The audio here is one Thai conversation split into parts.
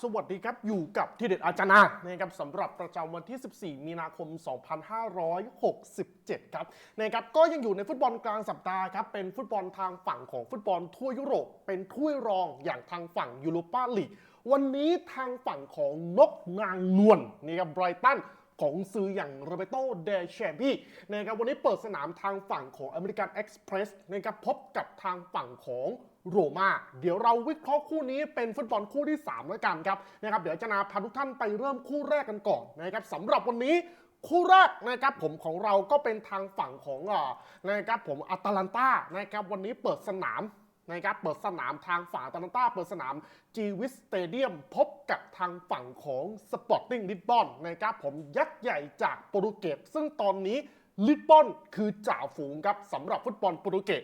สวัสดีครับ อยู่กับทีเด็ดอาจารย์นานะครับสำหรับประจำวันที่ 14 มีนาคม 2567 ครับนะครับก็ยังอยู่ในฟุตบอลกลางสัปดาห์ครับ เป็นฟุตบอลทางฝั่งของฟุตบอลทั่วยุโรป เป็นถ้วยรองอย่างทางฝั่งยูโรปาลีก วันนี้ทางฝั่งของนกนางนวลนี่ครับไบรตันของซื้ออย่างโรเบโตเดเชบี้นะครับวันนี้เปิดสนามทางฝั่งของอเมริกันเอ็กซ์เพรสนะครับพบกับทางฝั่งของ โรมาเดี๋ยวเราวิเคราะห์คู่นี้เป็นฟุตบอลคู่ที่3แล้วกันครับนะครับเดี๋ยวจะนาพาทุกท่านไปเริ่มคู่แรกกันก่อนนะครับสำหรับวันนี้คู่แรกนะครับผมของเราก็เป็นทางฝั่งของนะครับผมอัตแลนตานะครับวันนี้เปิดสนามนะครับเปิดสนามทางฝั่งอาตาลันตาเปิดสนามจีวิสสเตเดียมพบกับทางฝั่งของสปอร์ติ้งลิสบอนนะครับผมยักษ์ใหญ่จากโปรตุเกสซึ่งตอนนี้ลิสบอนคือจ่าฝูงครับสำหรับฟุตบอลโปรตุเกส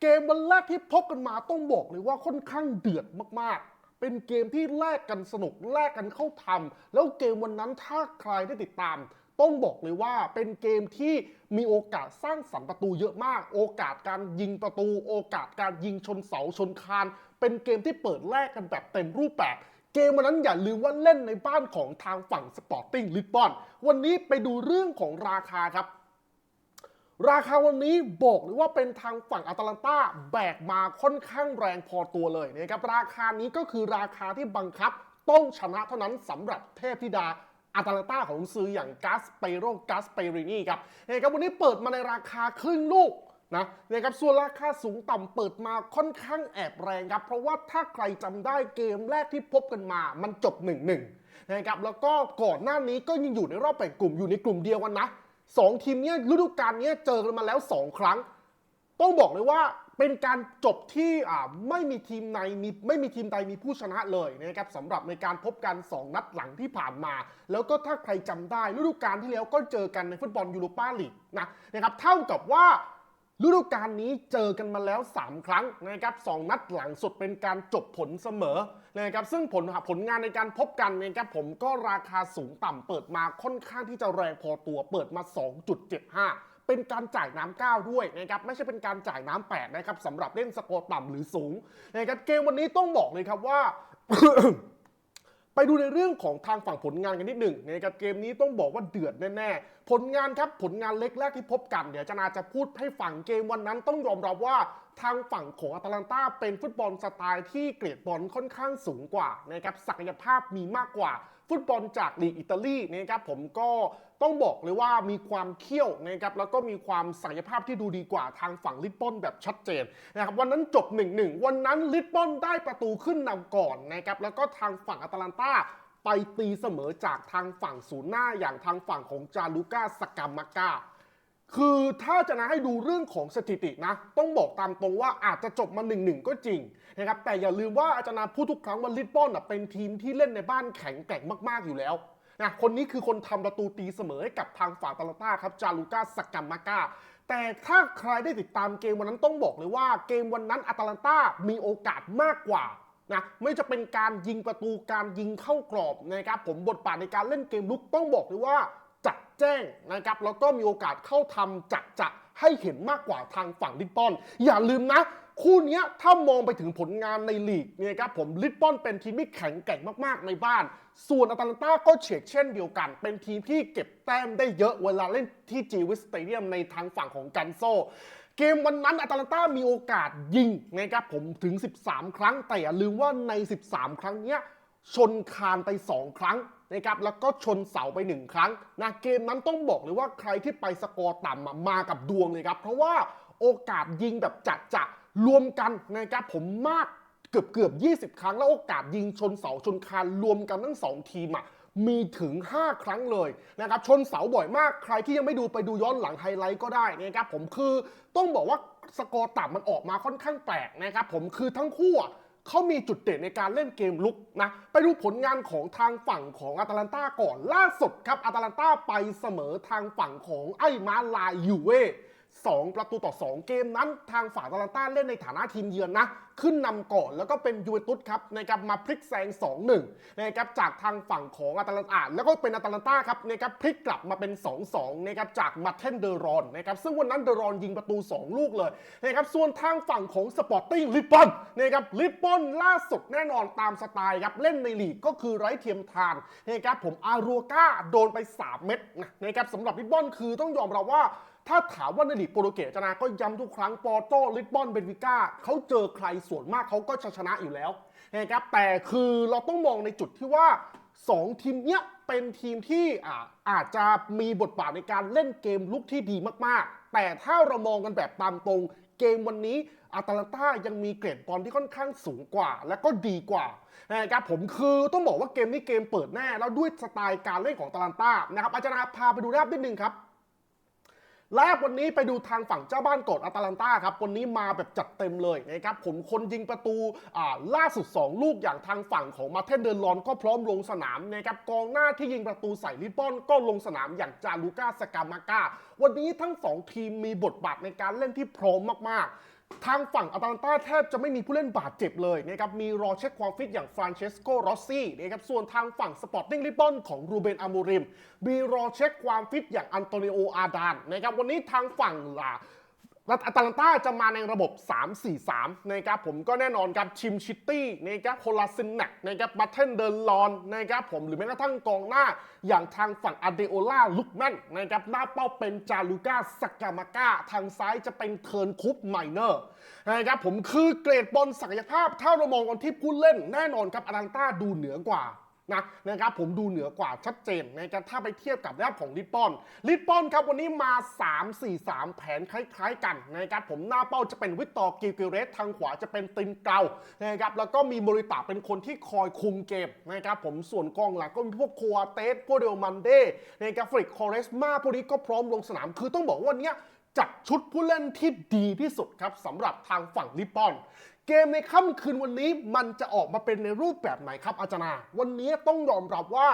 เกมวันแรกที่พบกันมาต้องบอกเลยว่าค่อนข้างเดือดมากๆ เป็นเกมที่แลกกันสนุกแลกกันเข้าทำแล้วเกมวันนั้นถ้าใครได้ติดตาม ต้องบอกเลยว่าเป็นเกมที่มีโอกาสสร้างสรรค์ประตูเยอะมาก โอกาสการยิงประตู โอกาสการยิงชนเสาชนคาน เป็นเกมที่เปิดแลกกันแบบเต็มรูปแบบเกมวันนั้นอย่าลืมว่าเล่นในบ้านของทางฝั่งสปอร์ติ้งลิสบอน วันนี้ไปดูเรื่องของราคาครับ ราคาวันนี้บอกเลยว่าเป็นทางฝั่งอาตาลันตาแบกมาค่อนข้างแรงพอตัวเลยนะครับราคานี้ก็คือราคาที่บังคับ ต้องชนะเท่านั้นสำหรับเทพธิดาอาตาลันตาของซื้ออย่างกาสเปโรกาสเปรินีครับนะครับวันนี้เปิดมาในราคาครึ่งลูกนะนะครับส่วนราคาสูงต่ำเปิดมาค่อนข้างแอบแรงครับ เพราะว่าถ้าใครจำได้เกมแรกที่พบกันมา มันจบ1-1นะครับแล้วก็ก่อนหน้านี้ก็ยังอยู่ในรอบแบ่งกลุ่มอยู่ในกลุ่มเดียวกันนะ สองทีมเนี้ยฤดูกาลเนี้ยเจอกันมาแล้วสองครั้ง ต้องบอกเลยว่าเป็นการจบที่อ่าไม่มีทีมในมีไม่มีทีมใดมีผู้ชนะเลยนะครับสำหรับในการพบกัน 2 นัดหลังที่ผ่านมา แล้วก็ถ้าใครจำได้ฤดูกาลที่แล้วก็เจอกันในฟุตบอลยูโรปาลีกนะนะครับเท่ากับว่า ฤดูกาลนี้เจอกันมาแล้ว 3 ครั้งนะครับสองนัดหลังสุดเป็นการจบผลเสมอนะครับซึ่งผลผลงานในการพบกันนะครับผมก็ราคาสูงต่ำเปิดมาค่อนข้างที่จะแรงพอตัวเปิดมา 2.75เป็นการจ่ายน้ำ9ด้วยนะครับไม่ใช่เป็นการจ่ายน้ำ8นะครับสำหรับเล่นสกอร์ต่ำหรือสูงนะครับเกมวันนี้ต้องบอกเลยครับว่า ไปดูในเรื่องของทางฝั่งผลงานกันนิดหนึ่งนะครับเกมนี้ต้องบอกว่าเดือดแน่ๆ ผลงานครับผลงานเล็กแรกที่พบกันเดี๋ยวจะนาจะพูดให้ฝั่งเกมวันนั้นต้องยอมรับว่า ทางฝั่งของอตาลันตาเป็นฟุตบอลสไตล์ที่เกรดบอลค่อนข้างสูงกว่านะครับศักยภาพมีมากกว่า ฟุตบอลจากลีกอิตาลีนะครับผมก็ต้องบอกเลยว่ามีความเขี้ยวนะครับแล้วก็มีความศักยภาพที่ดูดีกว่าทางฝั่งลิสบอนแบบชัดเจนนะครับวันนั้นจบ 1-1 วันนั้นลิสบอนได้ประตูขึ้นนำก่อนนะครับแล้วก็ทางฝั่งอตาลันตาไปตีเสมอจากทางฝั่งศูนย์หน้าอย่างทางฝั่งของจาลูก้าสกามาก้า คือถ้าจะนะให้ดูเรื่องของสถิตินะ ต้องบอกตามตรงว่าอาจจะจบมา1นหนึ่งก็จริงนะครับแต่อย่าลืมว่าอาจารย์นาพูดทุกครั้งว่าลิสบอนเป็นทีมที่เล่นในบ้านแข็งแกร่งมากๆอยู่แล้วนะคนนี้คือคนทำประตูตีเสมอให้กับทางฝั่งตาลต้าครับจาลูกาสกามมากาแต่ถ้าใครได้ติดตามเกมวันนั้นต้องบอกเลยว่าเกมวันนั้นอาตาลันตามีโอกาสมากกว่านะไม่จะเป็นการยิงประตูการยิงเข้ากรอบนะครับผมบทบาทในการเล่นเกมลุกต้องบอกเลยว่า แจ้งนะครับแล้วก็มีโอกาสเข้าทำจัดจะให้เห็นมากกว่าทางฝั่งลิปปอน อย่าลืมนะ คู่นี้ถ้ามองไปถึงผลงานในลีกเนี่ยครับผมลิปปอนเป็นทีมที่แข็งแกร่งมากๆในบ้าน ส่วนอตาลันตาก็เฉกเช่นเดียวกัน เป็นทีมที่เก็บแต้มได้เยอะเวลาเล่นที่จีวิสสเตเดียมในทางฝั่งของกันโซเกมวันนั้นอตาลันตามีโอกาสยิงนะครับผมถึง 13 ครั้งแต่อย่าลืมว่าใน 13 ครั้งเนี้ยชนคานไป 2 ครั้ง นะครับแล้วก็ชนเสาไป1ครั้งนะเกมนั้นต้องบอกเลยว่าใครที่ไปสกอร์ต่ำมากับดวงเลยครับ เพราะว่าโอกาสยิงแบบจัดจะรวมกันนะครับผมมากเกือบเกือบ 20 ครั้ง แล้วโอกาสยิงชนเสาชนคานรวมกันทั้ง 2 ทีมอะมีถึง 5 ครั้งเลยนะครับชนเสาบ่อยมากใครที่ยังไม่ดูไปดูย้อนหลังไฮไลท์ก็ได้นะครับผมคือต้องบอกว่าสกอร์ต่ำมันออกมาค่อนข้างแปลกนะครับผมคือทั้งคู่อะ เขามีจุดเด่นในการเล่นเกมลุกนะ ไปดูผลงานของทางฝั่งของอาตาลันตาก่อนล่าสุดครับอาตาลันตาไปเสมอทางฝั่งของไอ้มาลายยูเว่ 2 ประตูต่อ 2 เกมนั้นทางฝ่ายตาลันต้าเล่นในฐานะทีมเยือนนะ ขึ้นนำก่อนแล้วก็เป็นยูเวนตุสครับนะครับมาพลิกแซง 2-1นะครับจากทางฝั่งของอาตาลันตาแล้วก็เป็นอาตาลันต้าครับนะครับพลิกกลับมาเป็น 2-2นะครับจากมาเทนเดอรอนนะครับซึ่งวันนั้นเดอรอนยิงประตู 2 ลูกเลยนะครับส่วนทางฝั่งของสปอร์ติ้งลิปปอนนะครับลิปปอนล่าสุดแน่นอนตามสไตล์ครับเล่นในลีกก็คือไร้เทียมทานนะครับผมอารัวก้าโดนไป 3 เม็ดนะนะครับสำหรับลิปปอนคือต้องยอมรับว่า ถ้าถามว่าในลีกโปรตุเกสจะนะก็ย้ำทุกครั้งปอร์โตลิสบอนเบนฟิก้าเขาเจอใครส่วนมากเขาก็ชนะอยู่แล้วนะครับแต่คือเราต้องมองในจุดที่ว่า 2 ทีมเนี้ยเป็นทีมที่อาอาจจะมีบทบาทในการเล่นเกมลุกที่ดีมากๆ แต่ถ้าเรามองกันแบบตามตรงเกมวันนี้อาตาลันต้ายังมีเกรดบอลที่ค่อนข้างสูงกว่า และก็ดีกว่านะครับผมคือต้องบอกว่าเกมนี้เกมเปิดแน่แล้วด้วยสไตล์การเล่นของอาตาลันต้านะครับอาจารย์พาไปดูแรบนิดนึงครับ แรกวันนี้ไปดูทางฝั่งเจ้าบ้านกดอาตาลันตาครับ วันนี้มาแบบจัดเต็มเลยนะครับ ผมคนยิงประตูอ่าล่าสุด 2 ลูกอย่างทางฝั่งของมาเทนเดอร์ลอนก็พร้อมลงสนามนะครับ กองหน้าที่ยิงประตูใส่ลิปบอนก็ลงสนามอย่างจาลูก้าสกามาก้า วันนี้ทั้ง 2 ทีมมีบทบาทในการเล่นที่พร้อมมากๆ ทางฝั่งอตาลันตาแทบจะไม่มีผู้เล่นบาดเจ็บเลยนะครับมีรอเช็คความฟิตอย่างฟรานเชสโกรอสซี่นะครับส่วนทางฝั่งสปอร์ติ้งลิปอนของรูเบนอามูริมมีรอเช็คความฟิตอย่างอันโตนิโออาดานนะครับวันนี้ทางฝั่งล่ะ อตาลันต้าจะมาในระบบ 3-4-3 นะครับผมก็แน่นอนครับชิมชิตตี้นะครับโคลาซินแนกนะครับมาเทนเดอร์ลอนนะครับผมหรือแม้กระทั่งกองหน้าอย่างทางฝั่งอาเดโอล่าลุกแมนนะครับหน้าเป้าเป็นจาลูก้าสกามาก้าทางซ้ายจะเป็นเทิร์นคุปไมเนอร์นะครับผมคือเกรดบอลศักยภาพถ้าเรามองกันที่ผู้เล่นแน่นอนครับอตาลันต้าดูเหนือกว่า นะนะครับผมดูเหนือกว่าชัดเจนนะครับถ้าไปเทียบกับแรกของลิปปอนลิปปอนครับวันนี้มา 3-4-3 แผนคล้ายๆกันนะครับผมหน้าเป้าจะเป็นวิตตอร์กิลกิเรสทางขวาจะเป็นตินเกานะครับแล้วก็มีโมริตาเป็นคนที่คอยคุมเกมนะครับผมส่วนกองหลังก็มีพวกโควาเตสพวกเดลมันเดนะครับฟริกคอเรสมาพวกนี้ก็พร้อมลงสนาม คือต้องบอกว่าเนี้ยจัดชุดผู้เล่นที่ดีที่สุดครับสำหรับทางฝั่งลิปปอน เกมในค่ำคืนวันนี้มันจะออกมาเป็นในรูปแบบไหนครับอาจารย์วันนี้ต้องยอมรับว่า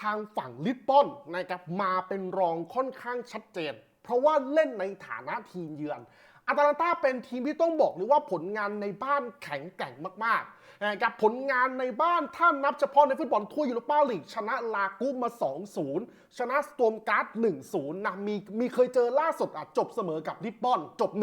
ทางฝั่งลิปปอนนะครับมาเป็นรองค่อนข้างชัดเจน เพราะว่าเล่นในฐานะทีมเยือนอาตาลันตาเป็นทีมที่ต้องบอกเลยว่าผลงานในบ้านแข็งแกร่งมากๆนะครับผลงานในบ้านถ้านับเฉพาะในฟุตบอลทั่วยุโรปาลีกชนะลากุมา 2-0 ชนะสโตมการ์ด 1-0 นะมีมีเคยเจอล่าสุดอะจบเสมอกับลิปปอนจบ 1-1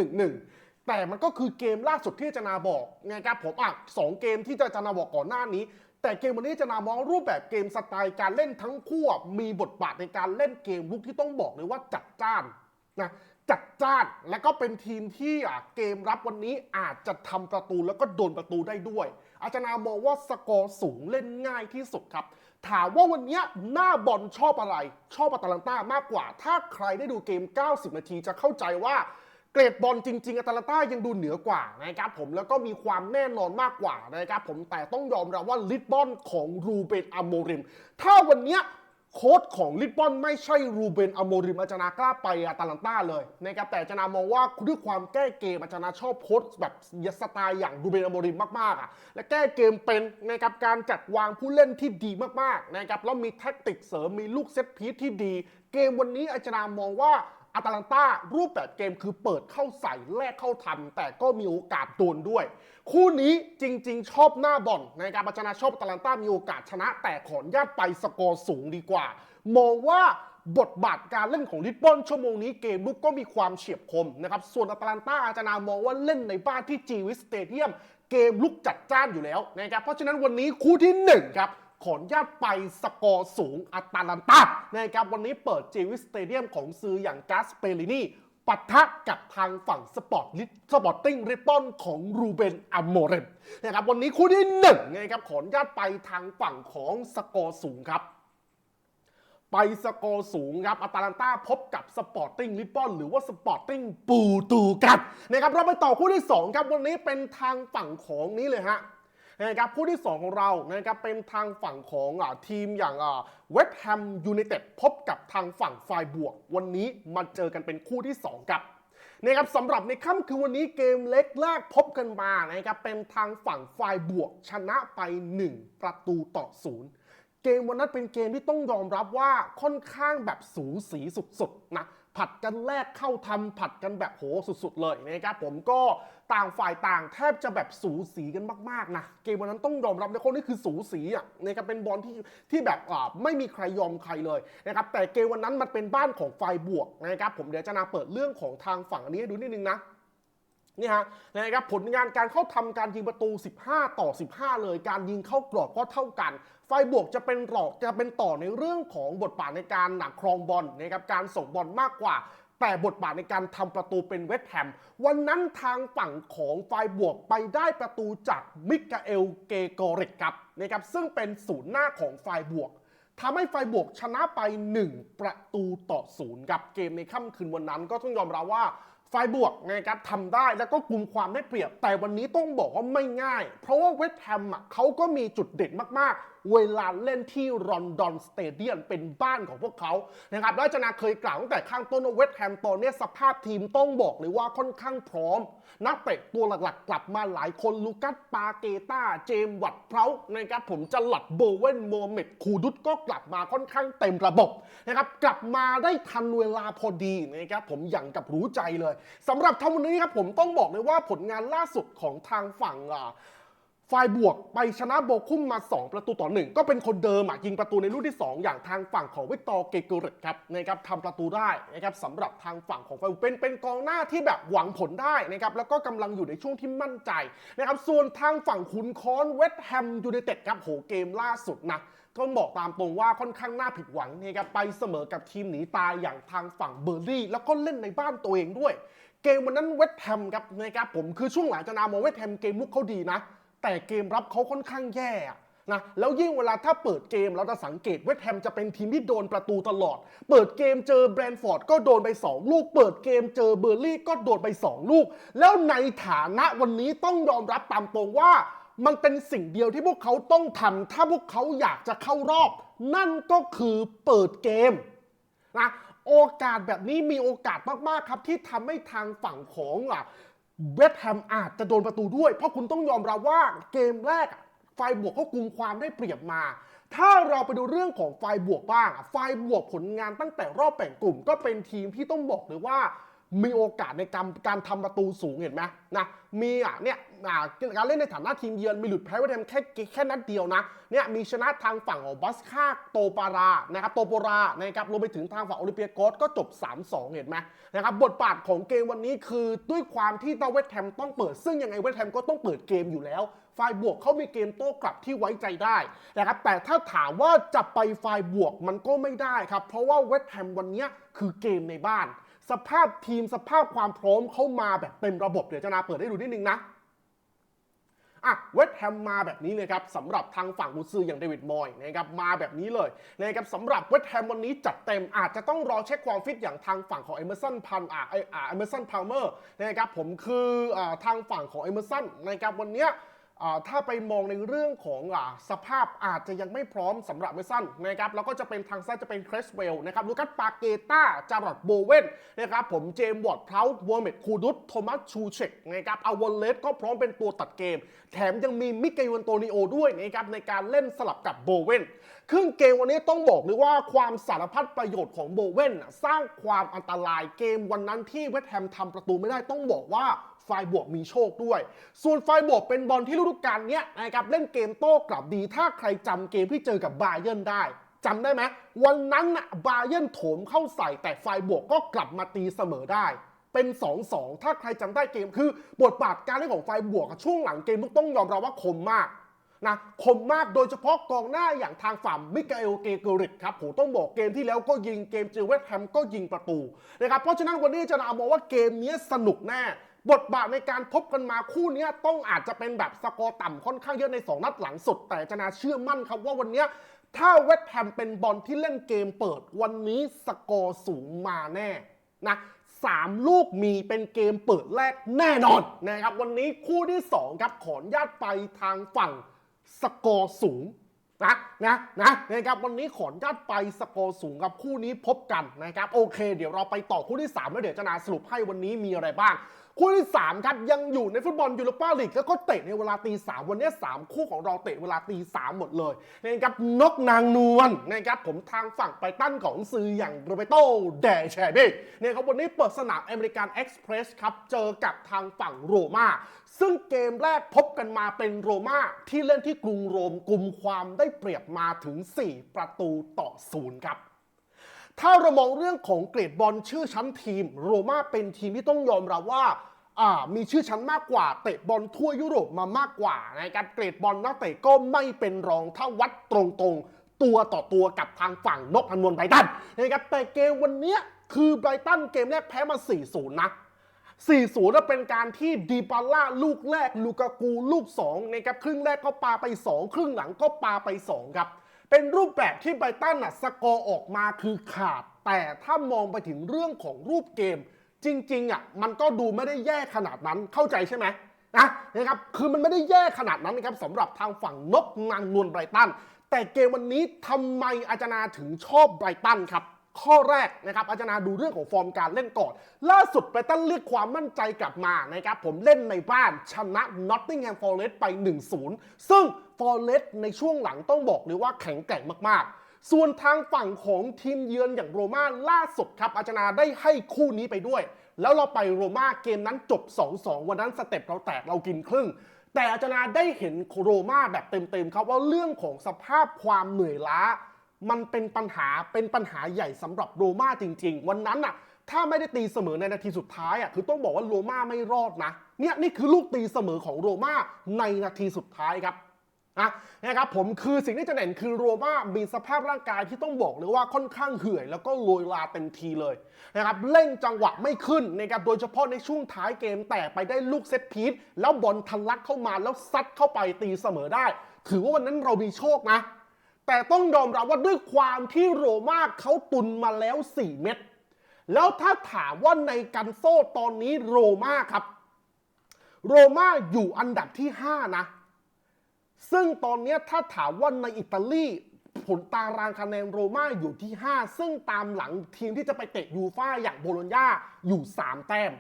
แต่มันก็คือเกมล่าสุดที่อาจนาบอกนะครับผมอะสองเกมที่จะอาจนาบอกก่อนหน้านี้ แต่เกมวันนี้อาจนามองรูปแบบเกมสไตล์การเล่นทั้งคู่มีบทบาทในการเล่นเกมลุกที่ต้องบอกเลยว่าจัดจ้านนะจัดจ้านและก็เป็นทีมที่อะเกมรับวันนี้อาจจะทำประตูแล้วก็โดนประตูได้ด้วย อาจารย์มองว่าสกอร์สูงเล่นง่ายที่สุดครับ ถามว่าวันนี้หน้าบอลชอบอะไร ชอบอาตาลันต้ามากกว่า ถ้าใครได้ดูเกม 90 นาทีจะเข้าใจว่า เกรดบอลจริง ๆอาตาลันต้ายังดูเหนือกว่านะครับผมแล้วก็มีความแน่นอนมากกว่านะครับผมแต่ต้องยอมรับว่าลิสบอนของรูเบนอโมริม ถ้าวันเนี้ยโค้ชของลิสบอนไม่ใช่รูเบนอโมริมอาจารย์กล้าไปอาตาลันต้าเลยนะครับแต่อาจารย์มองว่าด้วยความแก้เกมอาจารย์ชอบโค้ชแบบสไตล์อย่างรูเบนอโมริมมากๆอะและแก้เกมเป็นนะครับการจัดวางผู้เล่นที่ดีมากๆนะครับแล้วมีแท็กติกเสริมมีลูกเซตพีซที่ดี เกมวันนี้อาจารย์มองว่า อาตาลันต้ารูปแบบเกมคือเปิดเข้าใส่แลกเข้าทัน แต่ก็มีโอกาสโดนด้วย คู่นี้จริง ๆ ชอบหน้าบอลในการประชนะชอบอาตาลันต้ามีโอกาสชนะ แต่ขออนุญาตไปสกอร์สูงดีกว่า มองว่าบทบาทการเล่นของลิสบอนชั่วโมงนี้เกมลุกก็มีความเฉียบคมนะครับ ส่วนอาตาลันต้าอาจารย์มองว่าเล่นในบ้านที่จีวิสสเตเดียม เกมลุกจัดจ้านอยู่แล้วนะครับเพราะฉะนั้นวันนี้คู่ที่หนึ่งครับ ขออนุญาตไปสกอร์สูงอัตาลันตานะครับวันนี้เปิดเจวิสสเตเดียมของซื้ออย่างกาสเปรินีปะทะกับทางฝั่งสปอร์ตลิสปอร์ติ้งริปปอนของรูเบนอัมโมเรมนะครับวันนี้คู่ที่หนึ่งนะครับขออนุญาตไปทางฝั่งของสกอร์สูงครับไปสกอร์สูงครับอาตาลันตาพบกับสปอร์ติ้งลิปปอนหรือว่าสปอร์ติ้งปูตูกันนะครับเราไปต่อคู่ที่ 2 ครับวันนี้เป็นทางฝั่งของนี้เลยฮะ นะครับคู่ที่ 2 ของเรานะครับเป็นทางฝั่งของอทีมอย่างเวสต์แฮมยูไนเต็ดพบกับทางฝั่งฝ่ายบวก วันนี้มาเจอกันเป็นคู่ที่2ครับนะครับสำหรับในค่ำคือวันนี้เกมเล็กแรกพบกันมานะครับเป็นทางฝั่งฝ่ายบวก ชนะไป 1 ประตูต่อศูนย์เกมวันนั้นเป็นเกมที่ต้องยอมรับว่าค่อนข้างแบบสูสีสุดๆนะผผัดกันแลกเข้าทำผัดกันแบบโหสุดๆเลยนะครับผมก็ ต่างฝ่ายต่างแทบจะแบบสูสีกันมากๆนะเกมวันนั้นต้องยอมรับนะคนนี้คือสูสีอะนะครับเป็นบอลที่ที่แบบอ่าไม่มีใครยอมใครเลยนะครับแต่เกมวันนั้นมันเป็นบ้านของฝ่ายบวกนะครับผมเดี๋ยวจะนาเปิดเรื่องของทางฝั่งนี้ให้ดูนิดนึงนะนี่ฮะนะครับผลงานการเข้าทำการยิงประตู 15 ต่อ 15 เลย การยิงเข้ากรอบก็เท่ากันไฟบวกจะเป็นหลอกจะเป็นต่อในเรื่องของบทบาทในการหนักครองบอลนะครับการส่งบอลมากกว่า แต่บทบาทในการทำประตูเป็นเวสต์แฮมวันนั้นทางฝั่งของไฟบวกไปได้ประตูจากมิกาเอลเกโกริกครับนะครับซึ่งเป็นศูนย์หน้าของไฟบวกทำให้ไฟบวกชนะไป 1 ประตูต่อศูนย์ครับเกมในค่ำคืนวันนั้นก็ต้องยอมรับว่าไฟบวกนะครับทำได้แล้วก็กลุ่มความได้เปรียบ แต่วันนี้ต้องบอกว่าไม่ง่าย เพราะว่าเวสต์แฮมเขาก็มีจุดเด่นมากๆเวลาเล่นที่รอนดอนสเตเดียมเป็นบ้านของพวกเขานะครับแล้วจนาเคยกล่าวตั้งแต่ข้างต้นว่าเวสต์แฮมตอนนี้สภาพทีมต้องบอกเลยว่าค่อนข้างพร้อม นักเตะตัวหลักๆ กลับมาหลายคนลูกัสปาเกตาเจมส์วัตเพรานะครับผมจะหลัดโบเวนโมเมดคูดุตก็กลับมาค่อนข้างเต็มระบบนะครับกลับมาได้ทันเวลาพอดีนะครับผมอย่างกับรู้ใจเลยสำหรับทำวันนี้ครับผมต้องบอกเลยว่าผลงานล่าสุดของทางฝั่งอ่า ฝ่ายบวกไปชนะโบคุ้มมา 2 ประตูต่อหนึ่งก็เป็นคนเดิมอะยิงประตูในลูกที่ 2 อย่างทางฝั่งของวิกตอร์เกเกอริตครับนะครับทำประตูได้นะครับสำหรับทางฝั่งของไฟเป็นเป็นกองหน้าที่แบบหวังผลได้นะครับแล้วก็กำลังอยู่ในช่วงที่มั่นใจนะครับส่วนทางฝั่งขุนค้อนเวสต์แฮมยูไนเต็ดครับโหเกมล่าสุดนะต้องบอกตามตรงว่าค่อนข้างน่าผิดหวังนะครับไปเสมอกับทีมหนีตายอย่างทางฝั่งเบอร์ลี่ แล้วก็เล่นในบ้านตัวเองด้วย เกมวันนั้นเวสต์แฮมครับนะครับผมคือช่วงหลังจะนามองเวสต์แฮมเกมลุกเขาดีนะ แต่เกมรับเขาค่อนข้างแย่นะแล้วยิ่งเวลาถ้าเปิดเกมเราจะสังเกตเวสแฮมจะเป็นทีมที่โดนประตูตลอด เปิดเกมเจอแบรนฟอร์ดก็โดนไป 2 ลูก เปิดเกมเจอเบอร์ลี่ก็โดนไป 2 ลูก แล้วในฐานะวันนี้ต้องยอมรับตามตรงว่า มันเป็นสิ่งเดียวที่พวกเขาต้องทำถ้าพวกเขาอยากจะเข้ารอบ นั่นก็คือเปิดเกมนะโอกาสแบบนี้มีโอกาสมากๆครับที่ทำให้ทางฝั่งของอะ เวสต์แฮมอาจจะโดนประตูด้วย เพราะคุณต้องยอมรับว่าเกมแรกไฟบวกเขากุมความได้เปรียบมา ถ้าเราไปดูเรื่องของไฟบวกบ้าง ไฟบวกผลงานตั้งแต่รอบแบ่งกลุ่ม ก็เป็นทีมที่ต้องบอกเลยว่า มีโอกาสในการการทำประตูสูงเห็นไหมนะมีอะเนี่ยอ่าการเล่นในฐานะทีมเยือนมีหลุดแพ้เวสต์แฮมแค่แค่นัดเดียวนะเนี่ยมีชนะทางฝั่งของบัสคาโตปารานะครับโตโปรานะครับรวมไปถึงทางฝั่งโอลิเปียโกสก็จบ 3-2 เห็นไหมนะครับบทบาทของเกมวันนี้คือด้วยความที่ตาเวสต์แฮมต้องเปิด ซึ่งยังไงเวสต์แฮมก็ต้องเปิดเกมอยู่แล้วฝ่ายบวกเขามีเกมโต้กลับที่ไว้ใจได้นะครับแต่ถ้าถามว่าจะไปฝ่ายบวกมันก็ไม่ได้ครับเพราะว่าเวสต์แฮมวันนี้คือเกมในบ้าน สภาพทีมสภาพความพร้อมเขามาแบบเต็มระบบเดี๋ยวจะนาเปิดให้ดูนิดนึงนะอะเวสแฮมมาแบบนี้เลยครับสำหรับทางฝั่งกุซืออย่างเดวิดมอยน์นะครับมาแบบนี้เลยนะครับสำหรับเวสแฮมวันนี้จัดเต็มอาจจะต้องรอเช็คความฟิตอย่างทางฝั่งของเอเมอร์สันพันอ่าเอเมอร์สันพาวเมอร์นะครับผมคืออ่าทางฝั่งของเอเมอร์สันนะครับวันเนี้ย ถ้าไปมองในเรื่องของอสภาพอาจจะยังไม่พร้อมสำหรับเมสันนะครับแล้วก็จะเป็นทางซ้ายจะเป็นครสเวลนะครับลูกัสปาเกตาจารอดโบเวนนะครับผมเจมส์วอร์ดเพลาท์วอร์เมตคูดุสโทมัสชูเชกนะครับอาวอนเลสก็พร้อมเป็นตัวตัดเกม แถมยังมีมิเกลวันโตนิโอด้วยนะครับในการเล่นสลับกับโบเวนครึ่งเกมวันนี้ต้องบอกเลยว่าความสารพัดประโยชน์ของโบเวนน่ะสร้างความอันตรายเกมวันนั้นที่เวสต์แฮมทำประตูไม่ได้ต้องบอกว่า ฝ่ายบวกมีโชคด้วย ส่วนฝ่ายบวกเป็นบอลที่ฤดูกาลเนี้ยนะครับเล่นเกมโต้กลับดี ถ้าใครจำเกมที่เจอกับบาเยิร์นได้จำได้ไหมวันนั้นน่ะบาเยิร์นโถมเข้าใส่แต่ฝ่ายบวกก็กลับมาตีเสมอได้เป็น 2-2 ถ้าใครจำได้เกมคือบทบาทการเล่นของฝ่ายบวกช่วงหลังเกมต้องยอมรับว่าคมมากนะคมมากโดยเฉพาะกองหน้าอย่างทางฝั่งมิกาเอลเกเกริตครับผมต้องบอกเกมที่แล้วก็ยิงเกมเจอเวสแฮมก็ยิงประตูนะครับเพราะฉะนั้นวันนี้จะนามองว่าเกมนี้สนุกแน่ บทบาทในการพบกันมาคู่นี้ต้องอาจจะเป็นแบบสกอร์ต่ำค่อนข้างเยอะใน 2 นัดหลังสุด แต่จะนาเชื่อมั่นครับว่าวันนี้ถ้าเวสต์แฮมเป็นบอลที่เล่นเกมเปิดวันนี้สกอร์สูงมาแน่นะสามลูกมีเป็นเกมเปิดแรกแน่นอนนะครับ วันนี้คู่ที่สองครับขออนุญาตไปทางฝั่งสกอร์สูงนะนะนะนะครับวันนี้ขออนุญาตไปสกอร์สูงกับคู่นี้พบกันนะครับ โอเค เดี๋ยวเราไปต่อคู่ที่ 3 แล้วเดี๋ยวจะนาสรุปให้วันนี้มีอะไรบ้าง คู่ที่ 3 ครับ ยังอยู่ในฟุตบอลยูโรปาลีกแล้วก็เตะในเวลาตีสามวันนี้ 3 คู่ของเราเตะเวลาตีสามหมดเลยนะครับนกนางนวลนะครับผมทางฝั่งไปตั้นของซื้ออย่างโรเบโตแดแชบี้เนี่ยครับวันนี้เปิดสนามอเมริกันเอ็กซ์เพรสครับ เจอกับทางฝั่งโรม่าซึ่งเกมแรกพบกันมาเป็นโรม่าที่เล่นที่กรุงโรมกลุ่มความได้เปรียบมาถึง 4 ประตูต่อศูนย์ครับ ถ้าเรามองเรื่องของเกรดบอลชื่อชั้นทีม โรม่าเป็นทีมที่ต้องยอมรับว่ามีชื่อชั้นมากกว่า เตะบอลทั่วยุโรปมามากกว่านะครับเกรดบอลนักเตะก็ไม่เป็นรองถ้าวัดตรงๆ ตัวต่อตัวกับทางฝั่งนกพันวนไบรตันนะครับแต่เกมวันนี้คือไบรตันเกมแรกแพ้มา 4-0 นะ 4-0น่ะเป็นการที่ดีบาล่าลูกแรก ลูกากูลูก2นะครับครึ่งแรกก็ปาไป 2 ครึ่งหลังก็ปาไป 2 ครับ เป็นรูปแบบที่ไบตันน่ะสกอร์ออกมาคือขาด แต่ถ้ามองไปถึงเรื่องของรูปเกม จริงๆอะมันก็ดูไม่ได้แย่ขนาดนั้นเข้าใจใช่ไหมนะนะครับคือมันไม่ได้แย่ขนาดนั้นนะครับสำหรับทางฝั่งนกนางนวลไบรตัน แต่เกมวันนี้ทำไมอาจารย์นาถึงชอบไบรตันครับ ข้อแรกนะครับอาจารย์นาดูเรื่องของฟอร์มการเล่นก่อน ล่าสุดไบรตันเรียกความมั่นใจกลับมานะครับผมเล่นในบ้านชนะ Nottingham Forest ไป 1-0 ซึ่ง Forest ในช่วงหลังต้องบอกเลยว่าแข็งแกร่งมากๆ ส่วนทางฝั่งของทีมเยือนอย่างโรม่าล่าสุดครับอาจารย์นาได้ให้คู่นี้ไปด้วย แล้วเราไปโรม่าเกมนั้นจบ 2-2 วันนั้นสเต็ปเราแตกเรากินครึ่งแต่อาจารย์นาได้เห็นโรม่าแบบเต็มๆครับว่าเรื่องของสภาพความเหนื่อยล้า มันเป็นปัญหาเป็นปัญหาใหญ่สำหรับโรม่าจริง ๆ วันนั้นน่ะ ถ้าไม่ได้ตีเสมอในนาทีสุดท้ายอะคือต้องบอกว่าโรม่าไม่รอดนะเนี่ยนี่คือลูกตีเสมอของโรม่าในนาทีสุดท้ายครับนะนะครับผมคือสิ่งที่จะเด่นคือโรม่ามีสภาพร่างกายที่ต้องบอกเลยว่าค่อนข้างเหื่อย แล้วก็โรยลาเต็มทีเลยนะครับเล่นจังหวะไม่ขึ้นนะครับโดยเฉพาะในช่วงท้ายเกมแต่ไปได้ลูกเซตพีทแล้วบอลทะลักเข้ามาแล้วซัดเข้าไปตีเสมอได้ ถือว่าวันนั้นเรามีโชคนะ แต่ต้องยอมรับว่าด้วยความที่โรม่าเขาตุนมาแล้ว 4 เม็ดแล้วถ้าถามว่าในกันโซ่ตอนนี้โรม่าครับ โรม่าอยู่อันดับที่ 5 นะ ซึ่งตอนนี้ถ้าถามว่าในอิตาลีผลตารางคะแนนโรม่าอยู่ที่ 5 ซึ่งตามหลังทีมที่จะไปเตะยูฟ่าอย่างโบโลญญาอยู่ 3 แต้ม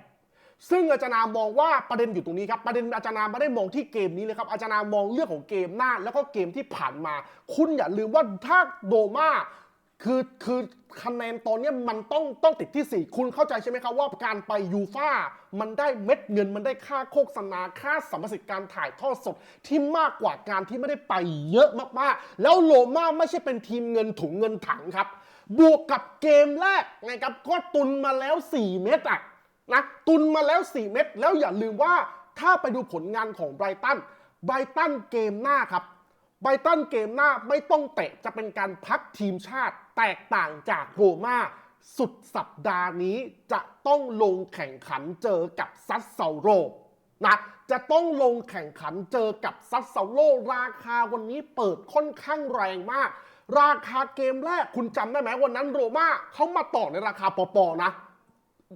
ซึ่งอาจารย์นามองว่าประเด็นอยู่ตรงนี้ครับประเด็นอาจารย์นามไม่ได้มองที่เกมนี้เลยครับอาจารย์นามองเรื่องของเกมหน้า แล้วก็เกมที่ผ่านมา คุณอย่าลืมว่าถ้าโรม่าคือคือคะแนนตอนนี้มันต้องต้องติดที่ 4 คุณเข้าใจใช่ไหมครับว่าการไปยูฟ่ามันได้เม็ดเงินมันได้ค่าโฆษณาค่าสัมปสิทธิ์การถ่ายทอดสดที่มากกว่าการที่ไม่ได้ไปเยอะมากๆ แล้วโรม่าไม่ใช่เป็นทีมเงินถุงเงินถังครับ บวกกับเกมแรกนะครับก็ตุนมาแล้ว 4 เม็ดอะ นะตุนมาแล้ว 4 เม็ดแล้วอย่าลืมว่าถ้าไปดูผลงานของไบรตันไบรตันเกมหน้าครับไบรตันเกมหน้าไม่ต้องเตะจะเป็นการพักทีมชาติแตกต่างจากโรม่าสุดสัปดาห์นี้จะต้องลงแข่งขันเจอกับซัสเซาโรนะจะต้องลงแข่งขันเจอกับซัสเซาโรราคาวันนี้เปิดค่อนข้างแรงมาก ราคาเกมแรกคุณจำได้ไหมวันนั้นโรม่าเขามาต่อในราคาปอๆนะ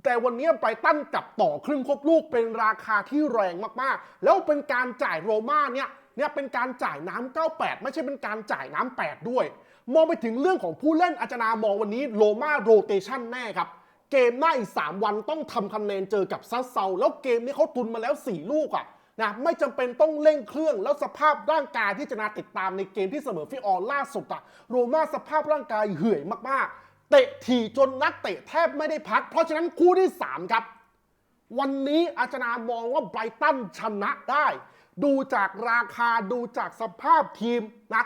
แต่วันนี้ไบตันกับต่อครึ่งครบลูกเป็นราคาที่แรงมากๆ แล้วเป็นการจ่ายโรม่าเนี่ยเนี่ยเป็นการจ่ายน้ำ98 ไม่ใช่เป็นการจ่ายน้ำ8ด้วย มองไปถึงเรื่องของผู้เล่นอาจารย์นามองวันนี้โรม่าโรเตชันแน่ครับ เกมหน้าอีก 3 วันต้องทำคะแนนเจอกับซัสเซาแล้วเกมนี้เขาตุนมาแล้ว 4 ลูกอะนะไม่จำเป็นต้องเร่งเครื่องแล้วสภาพร่างกายที่จะนาติดตามในเกมที่เสมอฟิออลล่าสุดอะโรม่าสภาพร่างกายเหื่อยมากๆ เตะถี่จนนักเตะแทบไม่ได้พัก เพราะฉะนั้นคู่ที่ 3 ครับ วันนี้อาจารย์มองว่าไบรตันชนะได้ ดูจากราคาดูจากสภาพทีมนะ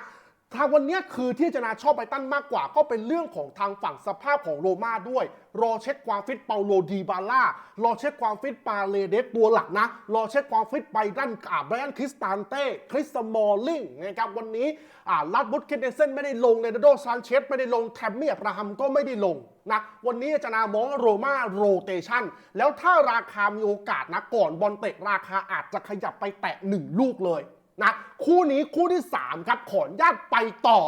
ทางวันนี้คือที่อาจาชอบไบตันมากกว่า ก็เป็นเรื่องของทางฝั่งสภาพของโรม่าด้วย รอเช็คความฟิตเปาโลดีบาล่ารอเช็คความฟิตปาเลเดสตัวหลักนะ รอเช็คความฟิตไบรันอาไบรอันคริสตานเต้คริสมอลลิงนะครับวันนี้อ่าลัดบุตเคเดเซนไม่ได้ลงเลนโดซานเชสไม่ได้ลงแทมมี่อับราฮัมก็ไม่ได้ลงนะวันนี้อาจามองโรม่าโรเตชันแล้วถ้าราคามีโอกาสนะก่อนบอลเตะราคาอาจจะขยับไปแตะหนึ่งลูกเลย นะคู่นี้คู่ที่ 3 ครับขออนุญาตไปต่อ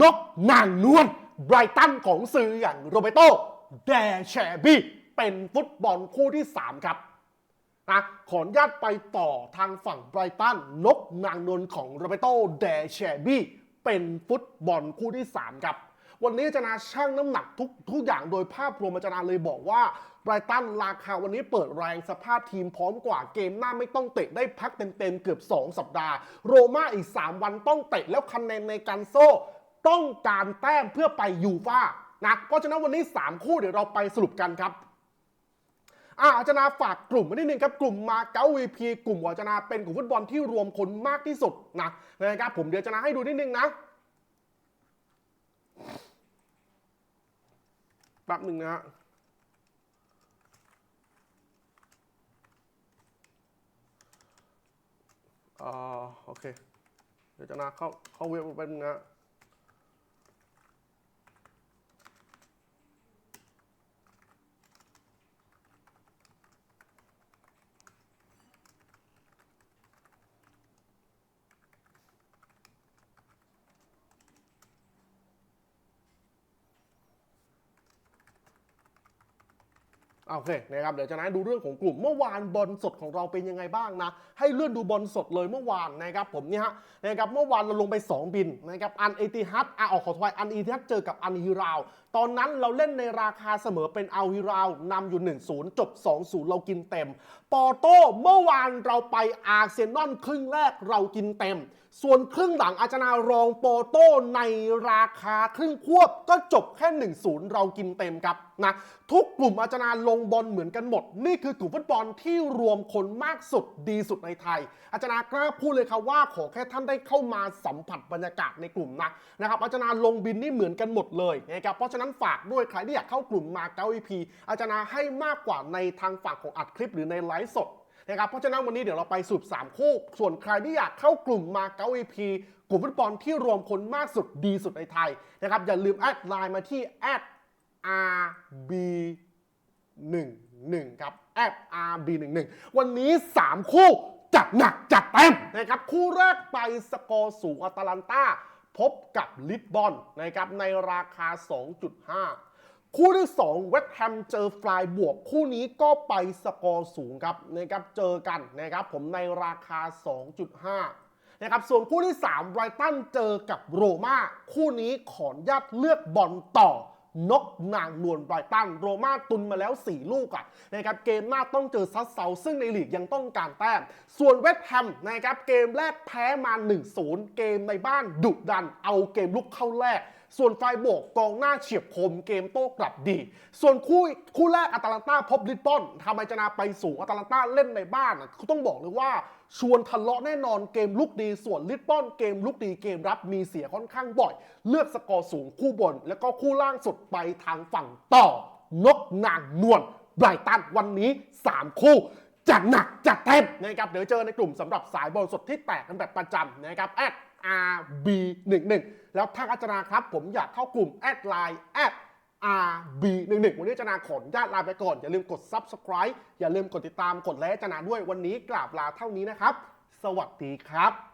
นกนางนวลไบรตันของซื้ออย่างโรเบโตแดแชบี้เป็นฟุตบอลคู่ที่ 3 ครับนะขออนุญาตไปต่อทางฝั่งไบรตันนกนางนวลของโรเบโตแดแชบี้เป็นฟุตบอลคู่ที่ 3 ครับ วันนี้อาจารย์ช่างน้ำหนักทุกทุกอย่างโดยภาพรวมอาจารย์เลยบอกว่าไบรตันราคาวันนี้เปิดแรงสภาพทีมพร้อมกว่าเกมหน้าไม่ต้องเตะได้พักเต็มๆเกือบ 2 สัปดาห์ โรม่าอีก 3 วันต้องเตะแล้วคะแนนในการโซ่ต้องการแต้มเพื่อไปยูฟ่านะเพราะฉะนั้นวันนี้ 3 คู่เดี๋ยวเราไปสรุปกันครับอาอาจารย์ฝากกลุ่มว้นิดนึงครับกลุ่มมาเก๊าวีพีกลุ่มอาจารย์เป็นกลุ่มฟุตบอลที่รวมคนมากที่สุดนะนะครับผมเดี๋ยวอาจารย์ให้ดูนิดนึงนะ แป๊บหนึ่งนะฮะอ่าโอเค เดี๋ยวอาจาเข้าเข้าเว็บแป๊บนึงนะ โอเคนะครับเดี๋ยวจะนะดูเรื่องของกลุ่มเมื่อวานบอลสดของเราเป็นยังไงบ้างนะ ให้เลื่อนดูบอลสดเลยเมื่อวานนะครับผมเนี่ยฮะนะครับเมื่อวานเราลงไป 2 บินนะครับอันเอติฮัตอะออกขอทวายอันเอติฮัตเจอกับอันฮิราว ตอนนั้นเราเล่นในราคาเสมอเป็นอัลฮิราวนำอยู่ 1-0 จบ 2-0 เรากินเต็ม ปอโต้เมื่อวานเราไปอาร์เซนอลครึ่งแรกเรากินเต็ม ส่วนครึ่งหลังอาจารย์รองโปโต้ในราคาครึ่งควบก็จบแค่ 1-0 เรากินเต็มครับนะทุกกลุ่มอาจารย์ลงบอลเหมือนกันหมด นี่คือกลุ่มฟุตบอลที่รวมคนมากสุดดีสุดในไทย อาจารย์กล้าพูดเลยครับว่าขอแค่ท่านได้เข้ามาสัมผัสบรรยากาศในกลุ่มนะนะครับอาจารย์ลงบินนี่เหมือนกันหมดเลยนะครับเพราะฉะนั้นฝากด้วยใครที่อยากเข้ากลุ่มมาเก้าอีพีอาจารย์ให้มากกว่าในทางฝั่งของอัดคลิปหรือในไลฟ์สดนะครับเพราะฉะนั้นวันนี้เดี๋ยวเราไปสุด3คู่ ส่วนใครที่อยากเข้ากลุ่มมาเก๊า EP กลุ่มฟุตบอลที่รวมคนมากสุดดีสุดในไทยนะครับอย่าลืมแอดไลน์มาที่ @rb 11 ครับ @rb 11 วันนี้ 3 คู่จัดหนักจัดเต็มนะครับคู่แรกไปสกอร์สูงอัตแลนตา พบกับลิสบอนนะครับในราคา 2.5 คู่ที่2เวสต์แฮมเจอฟลายบวก คู่นี้ก็ไปสกอร์สูงครับนะครับเจอกันนะครับผมในราคา 2.5 นะครับส่วนคู่ที่3ไบรตันเจอกับโรมาคู่นี้ขออนุญาตเลือกบอลต่อ นกนางนวลไบรตันโรม่าตุนมาแล้ว 4 ลูกอะนะครับเกมหน้าต้องเจอซัสเซาซึ่งในลีกยังต้องการแต้ม ส่วนเวสต์แฮมนะครับเกมแรกแพ้มา 1-0 เกมในบ้านดุดัน เอาเกมลุกเข้าแรกส่วนไฟโบกกองหน้าเฉียบคมเกมโต้กลับดี ส่วนคู่คู่แรกอาตาลันตาพบลิสบอนทำไมจะนาไปสูงอาตาลันตาเล่นในบ้านเขาต้องบอกเลยว่า ชวนทะเลาะแน่นอนเกมลุกดีส่วนลิสบอนเกมลุกดีเกมรับมีเสียค่อนข้างบ่อย เลือกสกอร์สูงคู่บน แล้วก็คู่ล่างสุดไปทางฝั่งต่อ นกนางนวลไบรตันวันนี้ 3 คู่จัดหนักจัดเต็มนะครับเดี๋ยวเจอในกลุ่มสำหรับสายบอลสดที่แตกกันแบบประจำนะครับแอด RB11 แล้วทางอาจารย์ครับ ผมอยากเข้ากลุ่มแอดไลน์แอด RB11 วันนี้จะนาขออนุญาตลาไปก่อน อย่าลืมกด Subscribe อย่าลืมกดติดตามกดไลค์จะนาด้วยวันนี้กราบลาเท่านี้นะครับ สวัสดีครับ